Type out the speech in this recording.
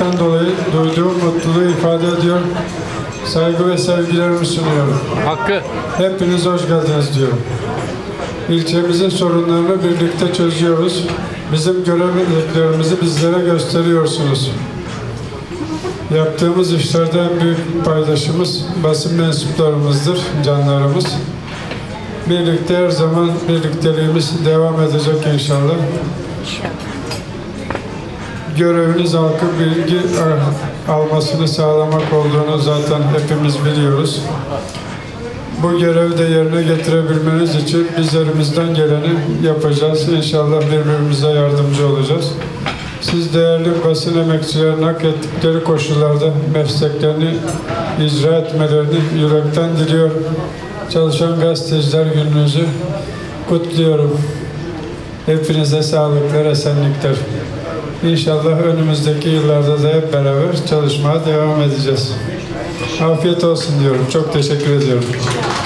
olmaktan dolayı duyduğum mutluluğu ifade ediyor. Saygı ve sevgilerimi sunuyorum. Hakkı. Hepiniz hoş geldiniz diyorum. İlçemizin sorunlarını birlikte çözüyoruz. Bizim görevliliklerimizi bizlere gösteriyorsunuz. Yaptığımız işlerde en büyük paydaşımız basın mensuplarımızdır, canlarımız. Birlikte her zaman birlikteliğimiz devam edecek inşallah. Göreviniz halkın bilgi e, almasını sağlamak olduğunu zaten hepimiz biliyoruz. Bu görevi de yerine getirebilmeniz için biz elimizden geleni yapacağız. İnşallah birbirimize yardımcı olacağız. Siz değerli basın emekçilerinin hak ettikleri koşullarda mesleklerini icra etmelerini yürekten diliyor. Çalışan gazeteciler gününüzü kutluyorum. Hepinize sağlıklar, esenlikler. İnşallah önümüzdeki yıllarda da hep beraber çalışmaya devam edeceğiz. Afiyet olsun diyorum. Çok teşekkür ediyorum.